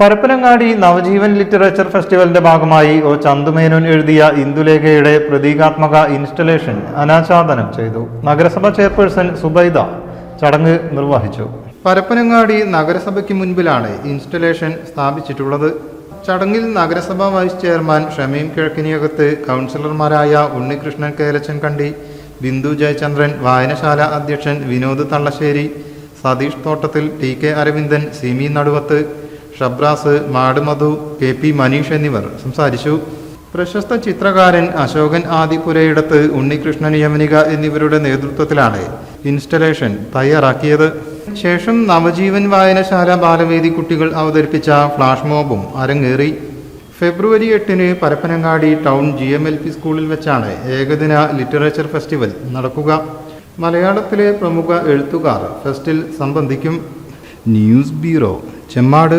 Parappanangadi Navajeevan literature ഫെസ്റ്റിവലിന്റെ ഭാഗമായി O. Chandu Menon എഴുതിയ ഇന്ദുലേഖയുടെ പ്രതീകാത്മക ഇൻസ്റ്റലേഷൻ അനാച്ഛാദനം ചെയ്തു. നഗരസഭ ചെയർപേഴ്സൺ സുബൈദ ചടങ്ങ് നിർവഹിച്ചു. പരപ്പനങ്ങാടി നഗരസഭയ്ക്ക് മുൻപിലാണ് ഇൻസ്റ്റലേഷൻ സ്ഥാപിച്ചിട്ടുള്ളത്. ചടങ്ങിൽ നഗരസഭാ വൈസ് ചെയർമാൻ ഷമീം കിഴക്കിനിയകത്ത് കൗൺസിലർമാരായ ഉണ്ണികൃഷ്ണൻ കേലച്ചൻ കണ്ടി ബിന്ദു ജയചന്ദ്രൻ വായനശാല അധ്യക്ഷൻ Vinod Thalassery Satheesh Thottathil T K Aravindan Simi Naduvath Shabras Madumadhu K P Maneesh എന്നിവർ സംസാരിച്ചു. പ്രശസ്ത ചിത്രകാരൻ അശോകൻ ആദിപുരയിടത്ത് ഉണ്ണികൃഷ്ണൻ യമനിക എന്നിവരുടെ നേതൃത്വത്തിലാണ് ഇൻസ്റ്റലേഷൻ തയ്യാറാക്കിയത്. ശേഷം നവജീവൻ വായനശാല ബാലവേദി കുട്ടികൾ അവതരിപ്പിച്ച ഫ്ലാഷ് മോബും അരങ്ങേറി. ഫെബ്രുവരി എട്ടിന് Parappanangadi town G M L P സ്കൂളിൽ വെച്ചാണ് ഏകദിന ലിറ്ററേച്ചർ ഫെസ്റ്റിവൽ നടക്കുക. മലയാളത്തിലെ പ്രമുഖ എഴുത്തുകാർ ഫെസ്റ്റിൽ സംബന്ധിക്കും. News bureau Chemmad.